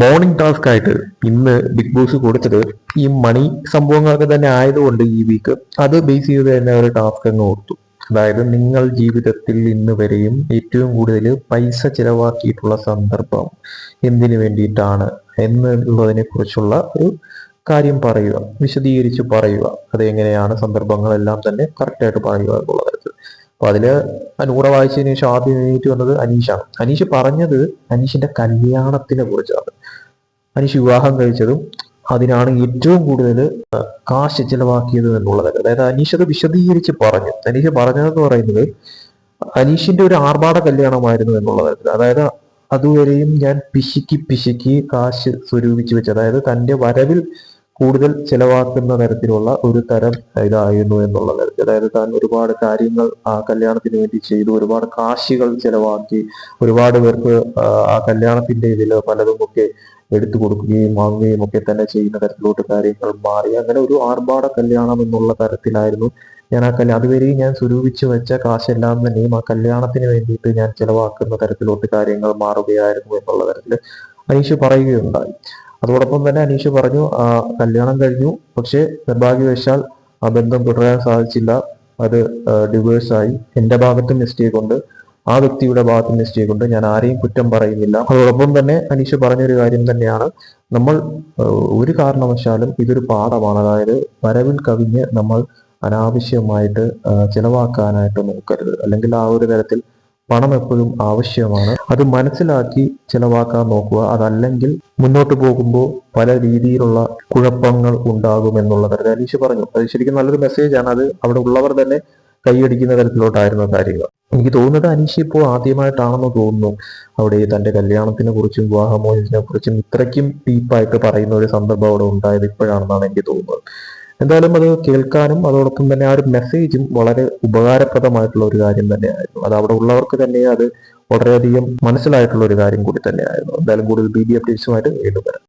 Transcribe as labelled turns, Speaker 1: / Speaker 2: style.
Speaker 1: Morning task ആയിട്ട് ഇന്ന് big boss കൊടുത്തത് ഈ മണി സംഭവങ്ങളൊക്കെ തന്നെ ആയതുകൊണ്ട് ഈ വീക്ക് അത് ബേസ് ചെയ്ത് തന്നെ ഒരു ടാസ്ക് അങ്ങ് കൊടുത്തു. അതായത് നിങ്ങൾ ജീവിതത്തിൽ ഇന്ന് വരെയും ഏറ്റവും കൂടുതൽ പൈസ ചിലവാക്കിയിട്ടുള്ള സന്ദർഭം എന്തിനു വേണ്ടിയിട്ടാണ് എന്നുള്ളതിനെ കുറിച്ചുള്ള ഒരു കാര്യം പറയുക വിശദീകരിച്ച് പറയുക. അത് എങ്ങനെയാണ് സന്ദർഭങ്ങളെല്ലാം തന്നെ കറക്റ്റായിട്ട് പറയുക എന്നുള്ള തരത്തിൽ അപ്പൊ അതിൽ നൂറ വായിച്ചതിന് ശേഷം ആദ്യം എഴുന്നേറ്റ് വന്നത് അനീഷാണ്. അനീഷ് പറഞ്ഞത് അനീഷിന്റെ കല്യാണത്തിനെ കുറിച്ചാണ്. അനീഷ് വിവാഹം കഴിച്ചതും അതിനാണ് ഏറ്റവും കൂടുതൽ കാശ് ചിലവാക്കിയത് എന്നുള്ളത്. അതായത് അനീഷ് അത് വിശദീകരിച്ച് പറഞ്ഞു. അനീഷ് പറഞ്ഞതെന്ന് പറയുന്നത് അനീഷിന്റെ ഒരു ആർഭാട കല്യാണമായിരുന്നു എന്നുള്ള തരത്തിൽ. അതായത് അതുവരെയും ഞാൻ പിശുക്കി പിശുക്കി കാശ് സ്വരൂപിച്ച് വെച്ച് അതായത് തന്റെ വരവിൽ കൂടുതൽ ചിലവാക്കുന്ന തരത്തിലുള്ള ഒരു തരം ഇതായിരുന്നു എന്നുള്ള അതായത് താൻ ഒരുപാട് കാര്യങ്ങൾ ആ കല്യാണത്തിന് വേണ്ടി ചെയ്തു ഒരുപാട് കാശികൾ ചിലവാക്കി ഒരുപാട് പേർക്ക് ആ, കല്യാണത്തിന്റെ ഇതിൽ പലതും ഒക്കെ എടുത്തു കൊടുക്കുകയും വാങ്ങുകയും ഒക്കെ തന്നെ ചെയ്യുന്ന തരത്തിലോട്ട് കാര്യങ്ങൾ മാറി. അങ്ങനെ ഒരു ആർഭാട കല്യാണം എന്നുള്ള തരത്തിലായിരുന്നു ഞാൻ ആ കല്യാണം. അതുവരെയും ഞാൻ സ്വരൂപിച്ച് വെച്ച കാശെല്ലാം തന്നെയും ആ കല്യാണത്തിന് വേണ്ടിയിട്ട് ഞാൻ ചെലവാക്കുന്ന തരത്തിലോട്ട് കാര്യങ്ങൾ മാറുകയായിരുന്നു എന്നുള്ള തരത്തിൽ അനീഷ് പറയുകയുണ്ടായി. അതോടൊപ്പം തന്നെ അനീഷ് പറഞ്ഞു കല്യാണം കഴിഞ്ഞു. പക്ഷെ നിർഭാഗ്യവശാൽ ആ ബന്ധം തുടരാൻ സാധിച്ചില്ല. അത് ഡിവേഴ്സായി എന്റെ ഭാഗത്തും മിസ്റ്റേക്ക് ഉണ്ട്. ആ വ്യക്തിയുടെ ഭാഗത്ത് നിശ്ചയിക്കൊണ്ട് ഞാൻ ആരെയും കുറ്റം പറയുന്നില്ല. അതോടൊപ്പം തന്നെ അനീഷ് പറഞ്ഞൊരു കാര്യം തന്നെയാണ്. നമ്മൾ ഒരു കാരണവശാലും ഇതൊരു പാഠമാണ്. അതായത് വരവിൽ കവിഞ്ഞ് നമ്മൾ അനാവശ്യമായിട്ട് ചിലവാക്കാനായിട്ട് നോക്കരുത്. അല്ലെങ്കിൽ ആ ഒരു തരത്തിൽ പണം എപ്പോഴും ആവശ്യമാണ്. അത് മനസ്സിലാക്കി ചിലവാക്കാൻ നോക്കുക. അതല്ലെങ്കിൽ മുന്നോട്ട് പോകുമ്പോൾ പല രീതിയിലുള്ള കുഴപ്പങ്ങൾ ഉണ്ടാകും എന്നുള്ള തരത്തിൽ അനീഷ് പറഞ്ഞു. അത് ശരിക്കും നല്ലൊരു മെസ്സേജാണ് അത് അവിടെ ഉള്ളവർ തന്നെ കൈയടിക്കുന്ന തരത്തിലോട്ടായിരുന്നു കാര്യങ്ങൾ. എനിക്ക് തോന്നുന്നത് അനീഷ് ഇപ്പോൾ ആദ്യമായിട്ടാണെന്ന് തോന്നുന്നു. അവിടെ തന്റെ കല്യാണത്തിനെ കുറിച്ചും വിവാഹമോചനത്തിനെ കുറിച്ചും ഇത്രയ്ക്കും ഡീപ്പായിട്ട് പറയുന്ന ഒരു സന്ദർഭം അവിടെ ഉണ്ടായത് ഇപ്പോഴാണെന്നാണ് എനിക്ക് തോന്നുന്നത്. എന്തായാലും അത് കേൾക്കാനും അതോടൊപ്പം തന്നെ ആ ഒരു മെസ്സേജും വളരെ ഉപകാരപ്രദമായിട്ടുള്ള ഒരു കാര്യം തന്നെയായിരുന്നു. അത് അവിടെ ഉള്ളവർക്ക് തന്നെ അത് വളരെയധികം മനസ്സിലായിട്ടുള്ള ഒരു കാര്യം കൂടി തന്നെയായിരുന്നു. എന്തായാലും കൂടുതൽ ബി ബി അപ്ഡേറ്റ്സുമായിട്ട് വീണ്ടും വരാം.